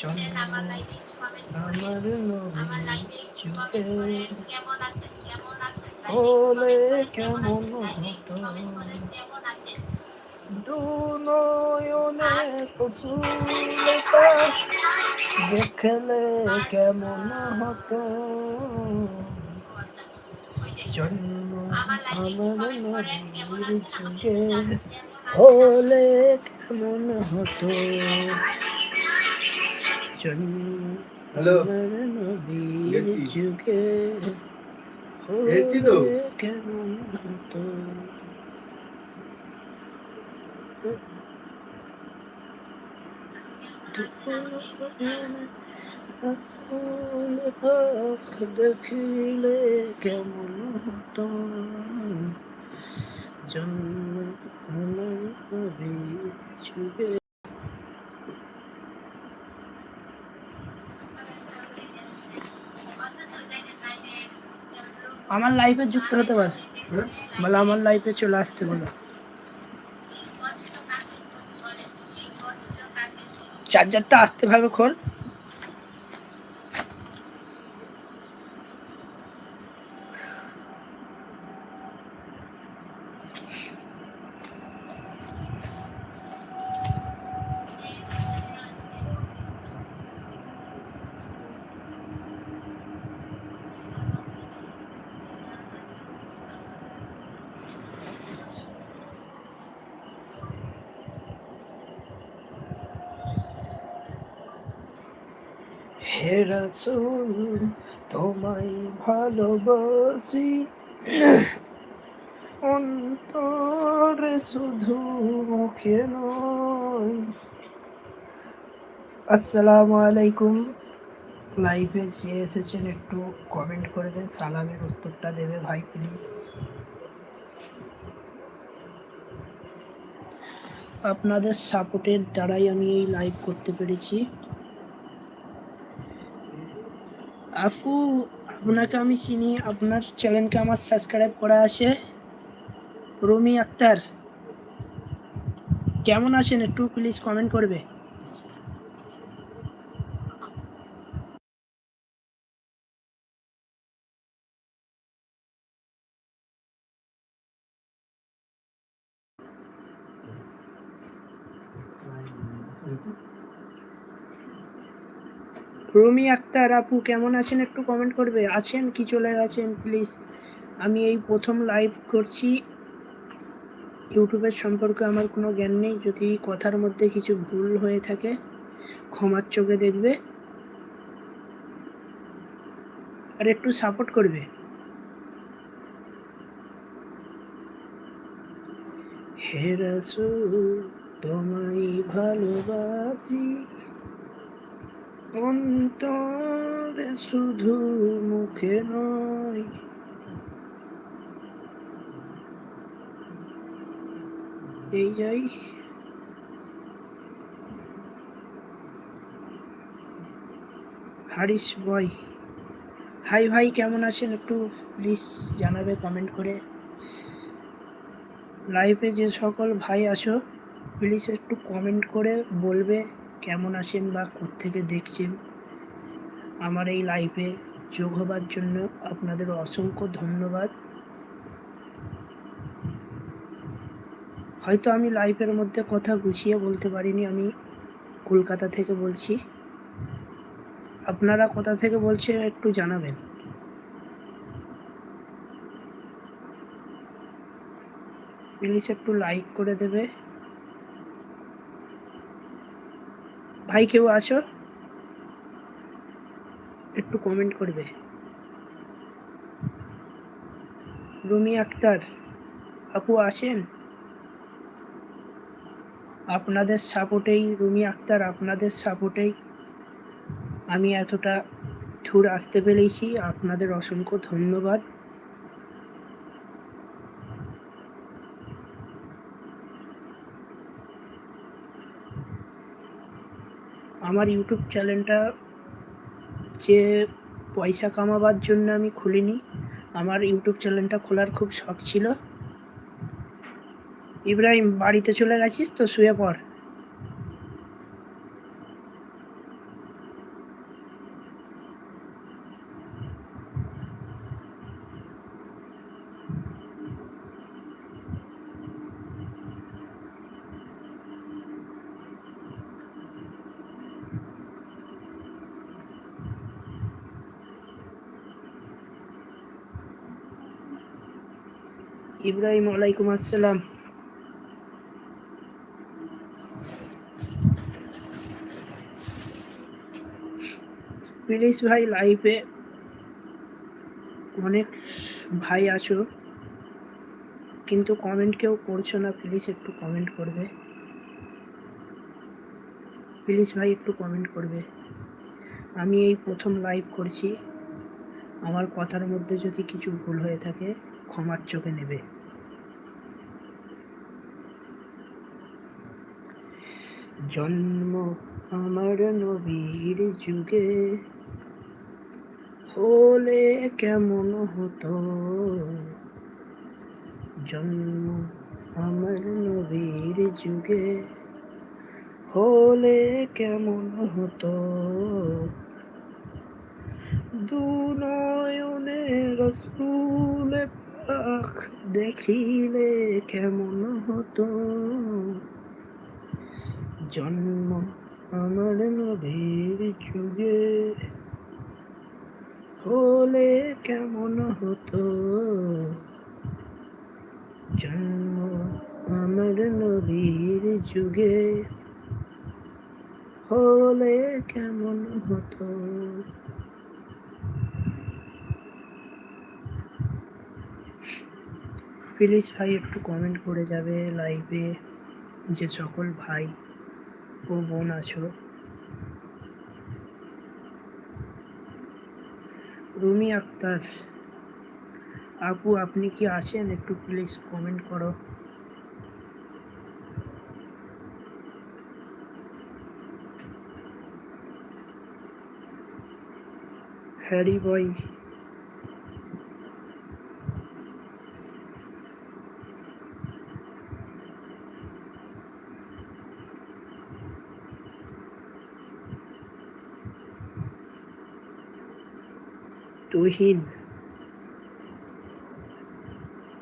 জন্ম আমার নবীর যুগে কেমন হতো দু নয়নে কুসুলতা দেখলে কেমন হতো জন্ম আমার নবীর যুগে হলে কেমন হতো? হ্যালো। যুগে কেমন হতো? দেখিলে কেমন হতো? জন্ম আমার লাইফে যুক্ত হতে পারে। বলে, আমার লাইফে চলে আসতে বলো। চার্জারটা আসতে ভাবে খোল হে রাসূল তোমায় ভালোবাসি অন্তরে শুধু মুখে নয় আসসালামু আলাইকুম। লাইভে যে এসেছেন একটু কমেন্ট করবে সালামের উত্তরটা দেবে ভাই প্লিজ আপনাদের সাপোর্টের দ্বারাই আমি এই লাইভ করতে পেরেছি। আপু, আপনাকে আমি চিনি, আপনার চ্যানেলকে আমার সাবস্ক্রাইব করা আছে। রুমি আক্তার, কেমন আছেন একটু প্লিজ কমেন্ট করবে। রুমি আক্তার আপু কেমন আছেন একটু কমেন্ট করবে? আছেন? কি চলে গেছেন? প্লিজ আমি এই প্রথম লাইভ করছি। ইউটিউবের সম্পর্কে আমার কোনো জ্ঞান নেই। যদি কথার মধ্যে কিছু ভুল হয়ে থাকে, ক্ষমার চোখে দেখবে। আর একটু সাপোর্ট করবে। হে রাসূল, তোমায় ভালোবাসি। অন্তরে শুধু মুখে নয়। এই যাই। হারিস বয়। হাই ভাই, কেমন আছেন? একটু প্লিজ জানাবে কমেন্ট করে। লাইফে যে সকল ভাই আসো প্লিজ একটু কমেন্ট করে বলবে। কেমন আছেন বা থেকে দেখছেন? আমার এই লাইফে যোগ হবার জন্য আপনাদের অসংখ্য ধন্যবাদ। হয়তো আমি লাইফের মধ্যে কথা গুছিয়ে বলতে পারিনি, আমি কলকাতা থেকে বলছি। আপনারা কোথা থেকে বলছেন একটু জানাবেন। প্লিজ একটু লাইক করে দেবে। ভাই কেউ আছো? একটু কমেন্ট করবে। রুমি আক্তার, আপু আসেন? আপনাদের সাপোর্টেই, রুমি আক্তার, আপনাদের সাপোর্টেই আমি এতটা দূর আসতে পেরেছি। আপনাদের অসংখ্য ধন্যবাদ। আমার ইউটিউব চ্যানেলটা যে পয়সা কামাবার জন্য আমি খুলিনি, আমার ইউটিউব চ্যানেলটা খোলার খুব শখ ছিল। ইব্রাহিম, বাড়িতে চলে গেছিস তো? শুয়ে পড়। ইব্রাহিম ওয়ালাইকুম আসসালাম। প্লিজ ভাই লাইফে অনেক ভাই আছো, কিন্তু কমেন্ট কেউ করছ না প্লিজ একটু কমেন্ট করবে। প্লিজ ভাই একটু কমেন্ট করবে। আমি এই প্রথম লাইভ করছি, আমার কথার মধ্যে যদি কিছু ভুল হয়ে থাকে, ক্ষমার চোখে নেবে। জন্ম আমার নবীর যুগে। হলে কেমন হতো? জন্ম আমার নবীর যুগে। হলে কেমন হতো? দু নয়নে রসুল পাখ দেখিলে কেমন হতো? জন্ম আমার নবীর যুগে। হলে কেমন হতো? জন্ম আমার নবীর যুগে। হলে কেমন হতো? প্লিজ ভাই, একটু কমেন্ট করে যাবে লাইভে যে সকল ভাই ও বোন আছো? রুমি আক্তার, আপু, আপনি কি আছেন? একটু প্লিজ কমেন্ট করো। Harry boy Tuhin.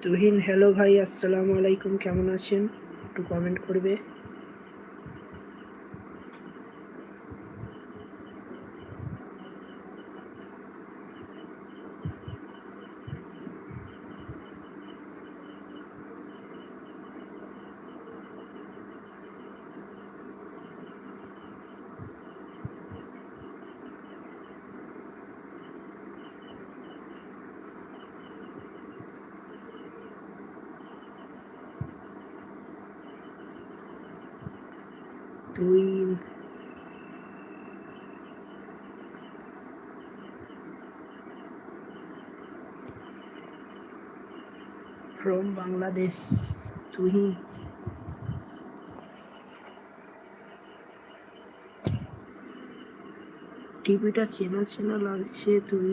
Tuhin hello ভাই আসসালামু আলাইকুম কেমন আছেন? একটু কমেন্ট করবে। তুই ফ্রম বাংলাদেশ তুই টিভিটা চেনা চেনা লাগছে তুই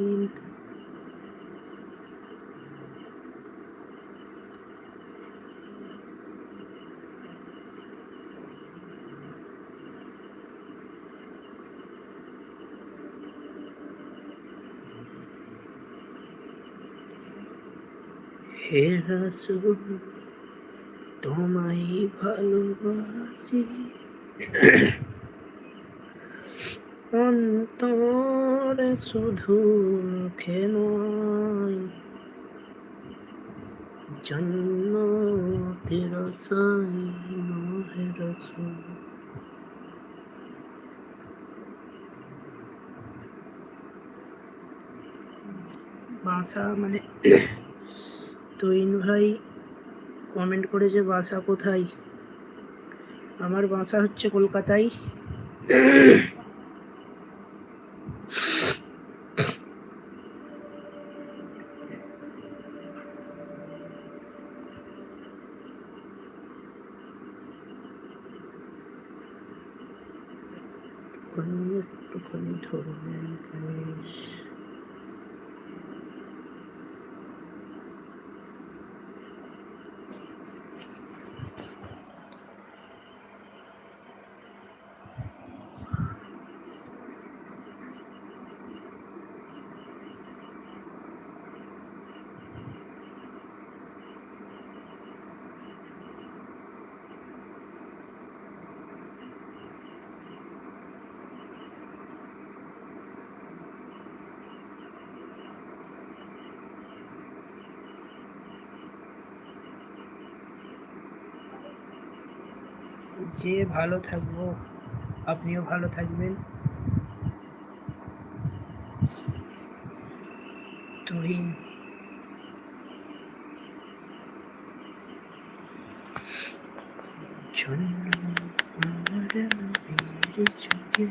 হে রাসূল তোমায় ভালোবাসি। অন্তরে শুধু মুখে নয় জন্ম তিরসাই নহে রসুল। বাসা মানে তৈন ভাই কমেন্ট করেছে বাসা কোথায়? আমার বাসা হচ্ছে কলকাতায়। যে ভালো থাকব আপনিও ভালো থাকবেন। তুহিন জন্য আমার নবীর যুগে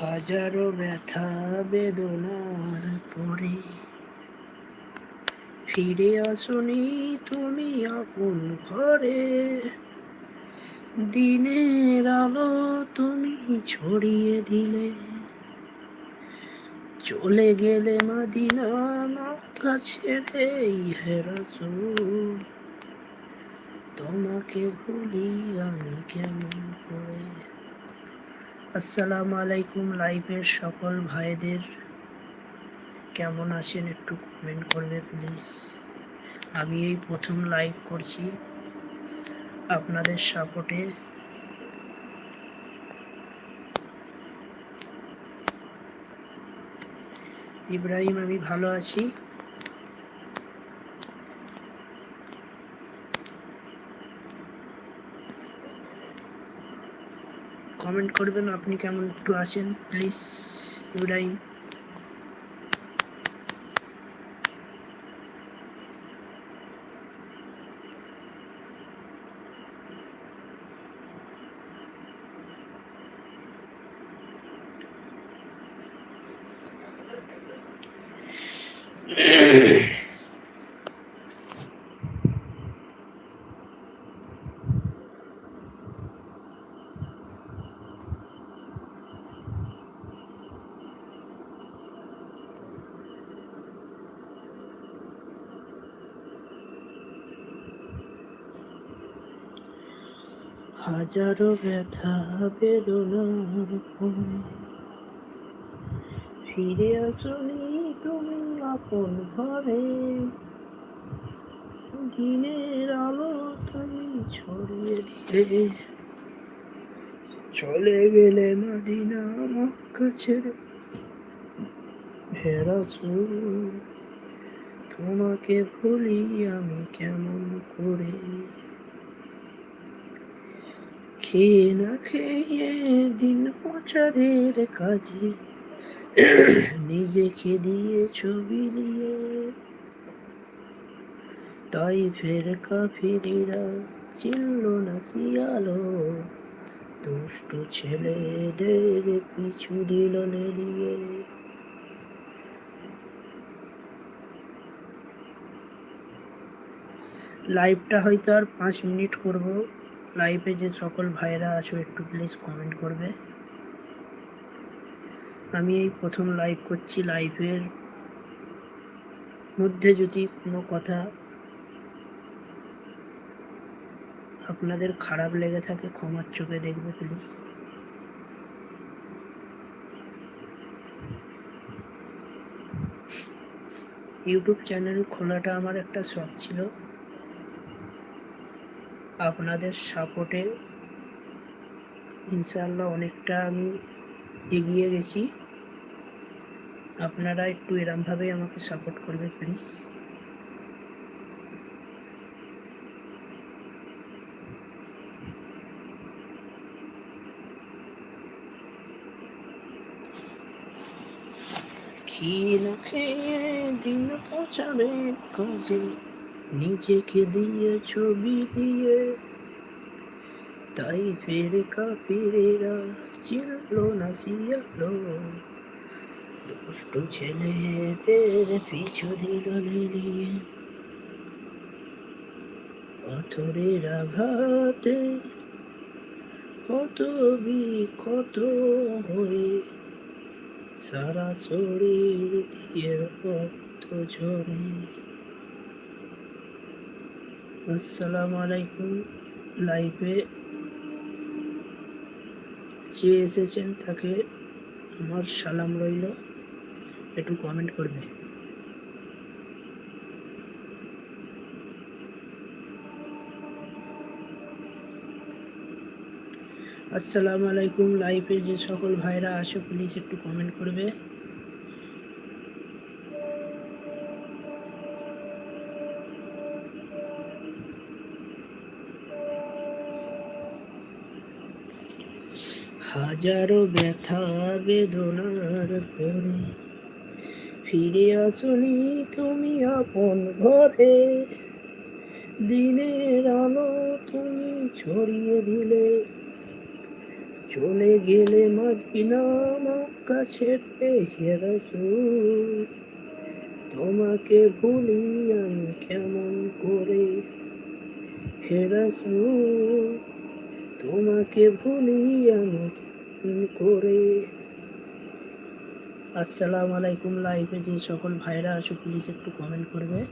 হাজারো ব্যথা বেদনার পরে। ফিরে আসনি তুমি আপন ঘরে। দিনের আলো তুমি ছড়িয়ে দিলে। চলে গেলে মদিনা মক্কা ছেড়ে হেরাসু তোমাকে ভুলি আমি কেমন করে? আসসালামু আলাইকুম লাইভের সকল ভাইদের। কেমন আছেন একটু কমেন্ট করবে প্লিজ আমি এই প্রথম লাইভ করছি আপনাদের সাপোর্টে ইব্রাহিম, আমি ভালো আছি। কমেন্ট করবেন। আপনি কেমন একটু আছেন? প্লিজ ইব্রাহিম হাজারো ব্যথা বেদনার পরে ফিরে আসনি তুমি আপন ঘরে। দিনের আলো তুমি ছড়িয়ে দিলে। চলে গেলে মদিনা মক্কা ছেড়ে। ফেরাসু তোমাকে ভুলি আমি কেমন করে? খেয়ে না খেয়ে দিন প্রচারের কাজে। নিজেকে দিয়ে ছবি নিয়ে। তাই ফের কাফিরিরা চিনল না শিয়ালো দুষ্ট ছেলেদের পিছু দিল নেলিয়ে লাইভটা হয়তো আর পাঁচ মিনিট করব। লাইভে যে সকল ভাইরা আছো, একটু প্লিজ কমেন্ট করবে। আমি এই প্রথম লাইভ করছি। লাইভের মধ্যে যদি কোনো কথা আপনাদের খারাপ লেগে থাকে, ক্ষমার চোখে দেখবে প্লিজ ইউটিউব চ্যানেল খোলাটা আমার একটা শখ ছিল। আপনাদের সাপোর্টে ইনশাল্লাহ অনেকটা আমি এগিয়ে গেছি। আপনারা একটু এরমভাবেই আমাকে সাপোর্ট করবে প্লিজ খেয়ে দিন পৌঁছাবে কাজে নিজেকে দিয়ে ছবি দিয়ে তাই ফের কাফিরেরা চিনল না শিয়ালো। দুষ্টু ছেলেদের পিছু দিল নিয়ে পাথরের আঘাতে কত বিক্ষত হয়ে সারা শরীর দিয়ে রক্ত ঝরে। আসসালামু আলাইকুম। লাইভে যে এসেছেন তাকে আমার সালাম রইল। একটু কমেন্ট করবে। আসসালামু আলাইকুম। লাইভে যে সকল ভাইরা আসো প্লিজ একটু কমেন্ট করবে। হাজারো ব্যথা বেদনার পরে ফিরে আসনি তুমি আপন ঘরে। দিনের আলো তুমি ছড়িয়ে দিলে। চলে গেলে মদিনা ছেড়ে হে তোমাকে ভুলি আমি কেমন করে? হে রাসূল, তোমাকে ভুলি আমি করে। আসসালামু আলাইকুম লাইভে যে সকল ভাইরা আছো প্লিজ একটু কমেন্ট করবে।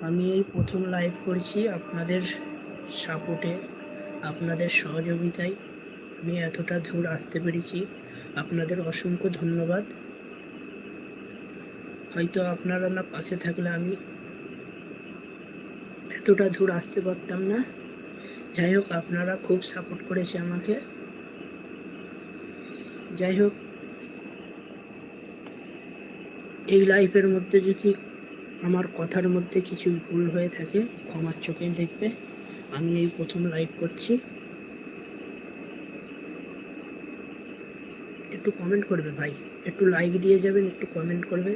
আমি এই প্রথম লাইভ করছি আপনাদের সাপোর্টে আপনাদের সহযোগিতায়। আমি এতটা দূর আসতে পেরেছি। আপনাদের অসংখ্য ধন্যবাদ। হয়তো আপনারা না পাশে থাকলে আমি এতটা দূর আসতে পারতাম না। যাই হোক, আপনারা খুব সাপোর্ট করেছে আমাকে। যাই হোক এই লাইফের মধ্যে যদি আমার কথার মধ্যে কিছু ভুল হয়ে থাকে, ক্ষমার চোখে দেখবে। আমি এই প্রথম লাইভ করছি। একটু কমেন্ট করবে ভাই। একটু লাইক দিয়ে যাবেন, একটু কমেন্ট করবে।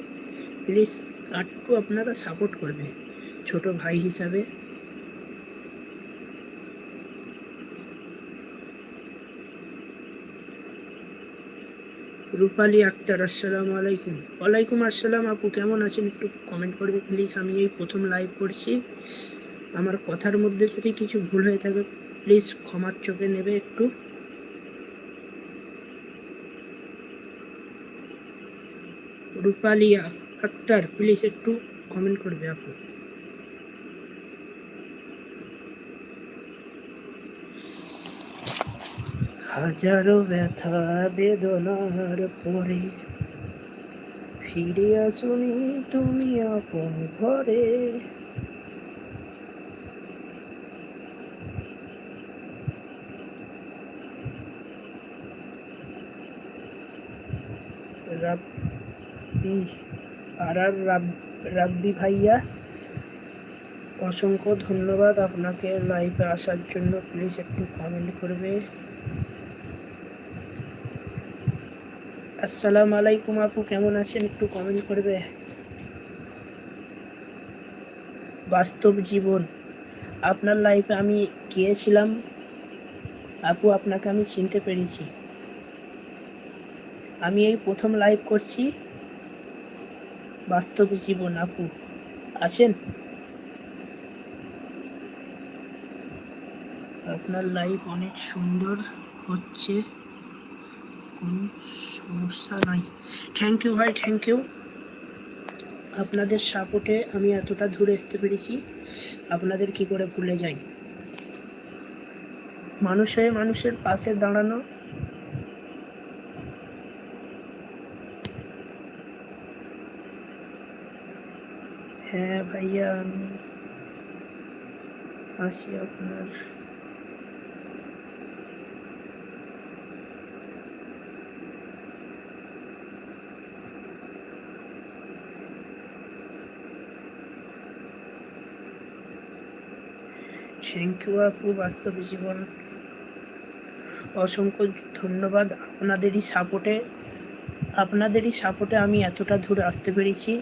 প্লিজ একটু আপনারা সাপোর্ট করবে। ছোট ভাই হিসাবে রূপালী আক্তার, আসসালামু আলাইকুম। ওয়ালাইকুম আসসালাম আপু, কেমন আছেন? একটু কমেন্ট করবে প্লিজ আমি এই প্রথম লাইভ করছি। আমার কথার মধ্যে যদি কিছু ভুল হয়ে থাকে প্লিজ ক্ষমার চোখে নেবে একটু। রূপালী আক্তার প্লিজ একটু কমেন্ট করবে আপু। হাজারো ব্যথা বেদনার পরে ফিরে আসুনি তুমি আপন ঘরে। রাব্বি, আর আর রাব্বি ভাইয়া, অসংখ্য ধন্যবাদ আপনাকে লাইভে আসার জন্য। প্লিজ একটু কমেন্ট করবে। আসসালামু আলাইকুম আপু, কেমন আছেন? একটু কমেন্ট করবে। বাস্তব জীবন। আপনার লাইফে আমি গিয়েছিলাম। আপু, আপনাকে আমি চিনতে পেরেছি। আমি এই প্রথম লাইভ করছি। বাস্তব জীবন, আপু। আছেন? আপনার লাইফ অনেক সুন্দর হচ্ছে। কোনো সমস্যা নাই। থ্যাংক ইউ ভাই থ্যাংক ইউ আপনাদের সাপোর্টে আমি এতটা দূরে আসতে পেরেছি, আপনাদের কি করে ভুলে যাই? মানুষে মানুষের পাশে দাঁড়ানো। হ্যাঁ ভাইয়া, আমি আসি আপনার আপু বাস্তব জীবন। অসংখ্য ধন্যবাদ আপনাদেরই সাপোর্টে। আপনাদেরই সাপোর্টে আমি এতটা দূর আসতে পেরেছি।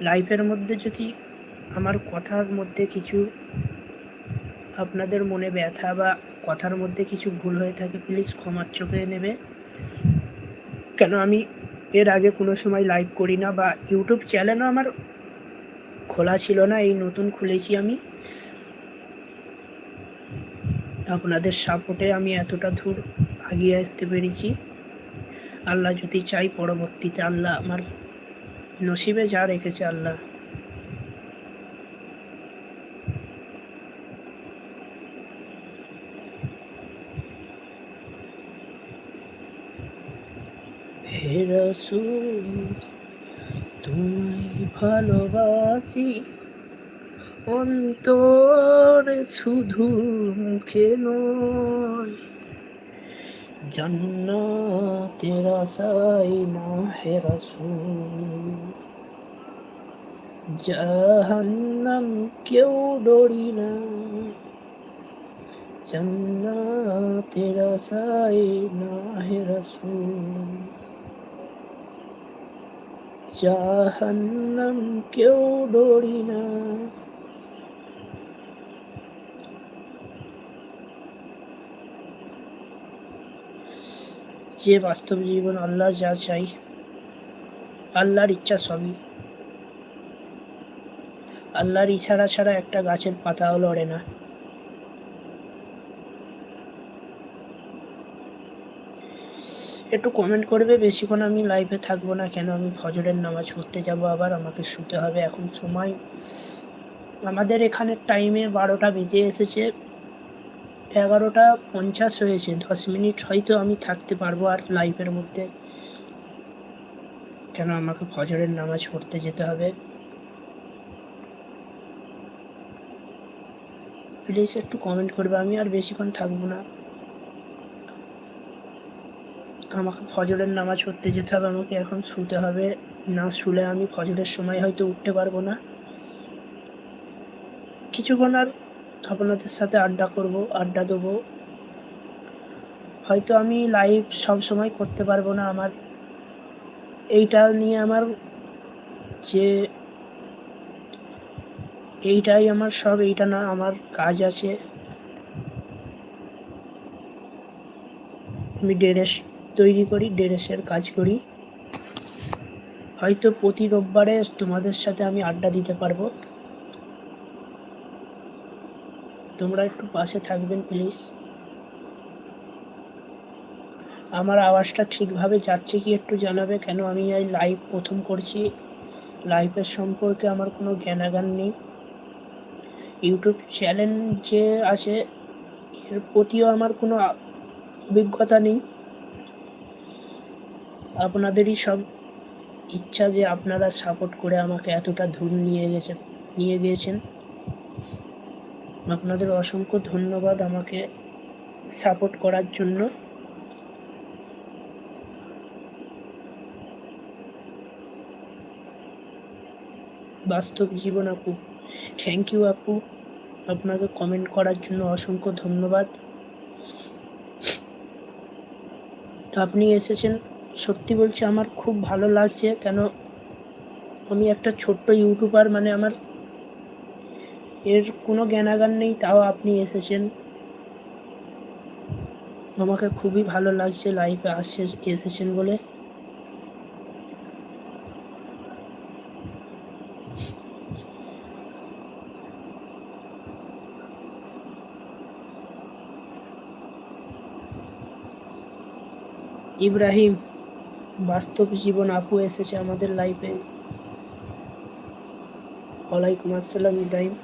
লাইফের মধ্যে যদি আমার কথার মধ্যে কিছু আপনাদের মনে ব্যথা বা কথার মধ্যে কিছু ভুল হয়ে থাকে প্লিজ ক্ষমার চোখে নেবে। কেন আমি এর আগে কোনো সময় লাইভ করি না বা ইউটিউব চ্যানেলও আমার খোলা ছিল না, এই নতুন খুলেছি আমি। আপনাদের সাপোর্টে আমি এতটা দূর আগিয়ে আসতে পেরেছি। আল্লাহ যদি চাই পরবর্তীতে আল্লাহ আমার নসিবে যা রেখেছে আল্লাহ। হে রসুল ভালোবাসি। অন্তরে শুধু মুখে নয়। জান্নাতের আশাই না হে রসুল। জাহান্নাম কেউ ডরি না। জান্নাতের আশাই না হে রসুল। জাহান্নাম কেউ ডরি না। যে বাস্তব জীবন আল্লাহ যা চাই, আল্লাহর ইচ্ছা সবই। আল্লাহর ইশারা ছাড়া একটা গাছের পাতাও লড়ে না। একটু কমেন্ট করবে, বেশিক্ষণ আমি লাইভে থাকব না, কেন আমি ফজরের নামাজ পড়তে যাব আবার? আমাকে শুতে হবে, এখন সময়। আমাদের এখানে টাইমে বারোটা বেজে এসেছে। এগারোটা পঞ্চাশ হয়েছে, দশ মিনিট হয়তো আমি থাকতে পারব আর লাইফের মধ্যে। কেন আমাকে ফজরের নামাজ পড়তে যেতে হবে? প্লিজ একটু কমেন্ট করবে, আমি আর বেশিক্ষণ থাকব না। আমাকে ফজরের নামাজ পড়তে যেতে হবে, আমাকে এখন শুতে হবে। না শুলে আমি ফজরের সময় হয়তো উঠতে পারব না। কিছুক্ষণ আর আপনাদের সাথে আড্ডা করব, আড্ডা দেবো। হয়তো আমি লাইভ সব সময় করতে পারব না আমার। এইটা নিয়ে আমার যে এইটাই আমার সব, এইটা না আমার কাজ আছে। আমি ড্রেস তৈরি করি, ড্রেসের কাজ করি। হয়তো প্রতি রোববারে তোমাদের সাথে আমি আড্ডা দিতে পারব। তোমরা একটু পাশে থাকবেন প্লিজ আমার আওয়াজটা ঠিকভাবে যাচ্ছে কি একটু জানাবে? কেন আমি এই লাইভ প্রথম করছি? লাইভের সম্পর্কে আমার কোনো জ্ঞানাগান নেই। ইউটিউব চ্যানেল যে আছে, এর প্রতিও আমার কোনো অভিজ্ঞতা নেই। আপনাদেরই সব ইচ্ছা যে আপনারা সাপোর্ট করে আমাকে এতটা দূর নিয়ে গেছে, নিয়ে গিয়েছেন। আপনাদের অসংখ্য ধন্যবাদ আমাকে সাপোর্ট করার জন্য। বাস্তব জীবন আপু থ্যাংক ইউ আপু। আপনাকে কমেন্ট করার জন্য অসংখ্য ধন্যবাদ। আপনি এসেছেন, সত্যি বলছি আমার খুব ভালো লাগছে, কেন আমি একটা ছোট্ট ইউটিউবার মানে আমার এর কোনো জ্ঞানাগান নেই, তাও আপনি এসেছেন। আমাকে খুবই ভালো লাগছে লাইভে আসছে, এসেছেন বলে। ইব্রাহিম, বাস্তব জীবন আপু এসেছে আমাদের লাইফে ওয়ালাইকুম আসসালাম, ইব্রাহিম।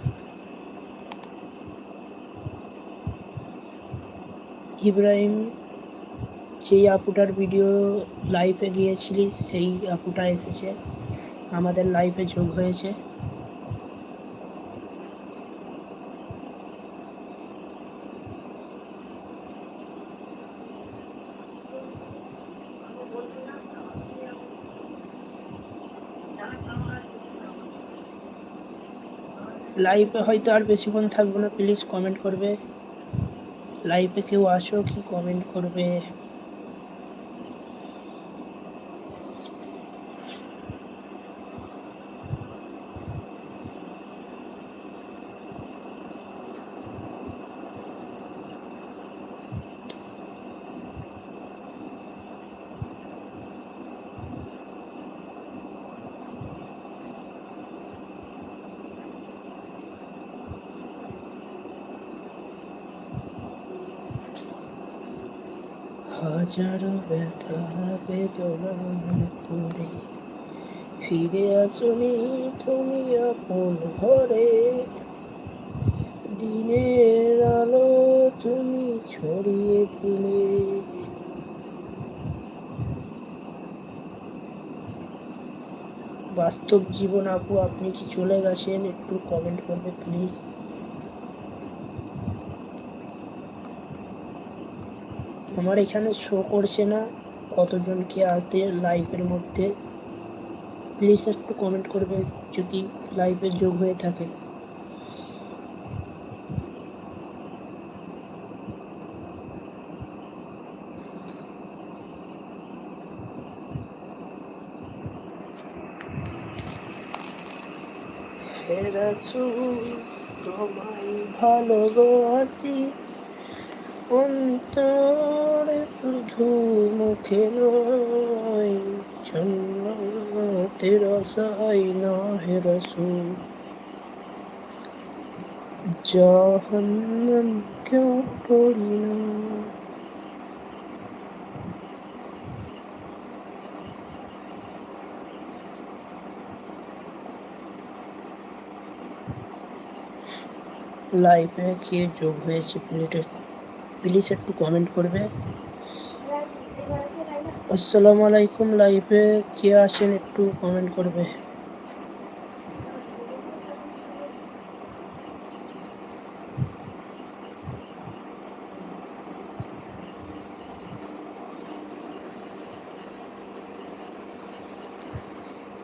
ইব্রাহিম যেই আপুটার ভিডিও লাইভে গিয়েছিলি, সেই আপুটা এসেছে। আমাদের লাইভে যোগ হয়েছে। লাইভে হয়তো আর বেশিক্ষণ থাকব না প্লিজ কমেন্ট করবে। লাইভে কেউ আসো কি কমেন্ট করবে? হাজার ব্যথা বেদনার করে ফিরে আসনি তুমি আপন ঘরে। দিনের আলো তুমি ছড়িয়ে দিলে। বাস্তব জীবন আপু, আপনি কি চলে গেছেন? একটু কমেন্ট করবে প্লিজ আমার এখানে শো করছে না। কতজন কি আসবে লাইভের মধ্যে? প্লিজ একটু কমেন্ট করবে যদি লাইভে যোগ হয়ে থাকে। ভালোবাসি। অন্তরে শুধু মুখে নয়, জন্নতের আশায় না হে রাসূল। জাহান্নাম কেউ পড়ি না। লাইভে কে যোগ হয়েছে প্লেটে প্লিজ একটু কমেন্ট করবে। আসসালামু আলাইকুম লাইভে কে আসেন একটু কমেন্ট করবে?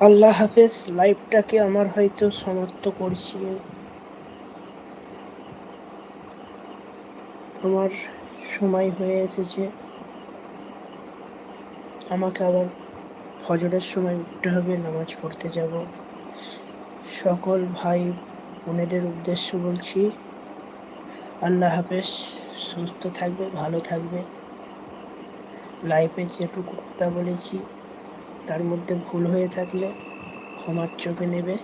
আল্লাহ হাফেজ লাইভটাকে আমার হয়তো সমাপ্ত করছি। আমার সময় হয়ে এসেছে। আমাকে আবার ফজরের সময় উঠতে হবে, নামাজ পড়তে যাব। সকল ভাই বোনেদের উদ্দেশ্য বলছি, আল্লাহ হাফেজ, সুস্থ থাকবে, ভালো থাকবে। লাইফে যেটুকু কথা বলেছি, তার মধ্যে ভুল হয়ে থাকলে ক্ষমার চোখে নেবে।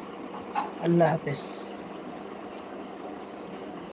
আল্লাহ হাফেজ।